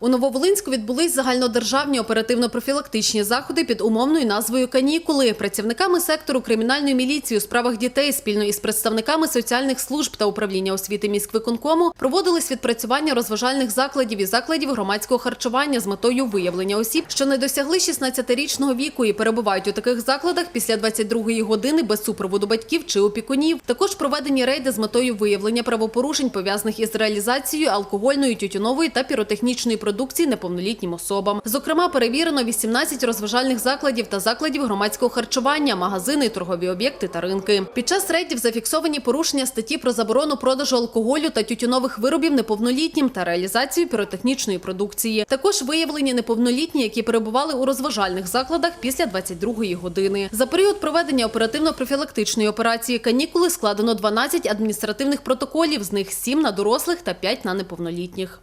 У Нововолинську відбулись загальнодержавні оперативно-профілактичні заходи під умовною назвою «Канікули». Працівниками сектору кримінальної міліції у справах дітей спільно із представниками соціальних служб та управління освіти міськвиконкому проводились відпрацювання розважальних закладів і закладів громадського харчування з метою виявлення осіб, що не досягли 16-річного віку і перебувають у таких закладах після 22-ї години без супроводу батьків чи опікунів. Також проведені рейди з метою виявлення правопорушень, пов'язаних із реалізацією алкогольної, тютюнової та піротехнічної продукції неповнолітнім особам. Зокрема, перевірено 18 розважальних закладів та закладів громадського харчування, магазини, торгові об'єкти та ринки. Під час рейдів зафіксовані порушення статті про заборону продажу алкоголю та тютюнових виробів неповнолітнім та реалізацію піротехнічної продукції. Також виявлені неповнолітні, які перебували у розважальних закладах після 22-ї години. За період проведення оперативно-профілактичної операції канікули складено 12 адміністративних протоколів, з них 7 на дорослих та 5 на неповнолітніх.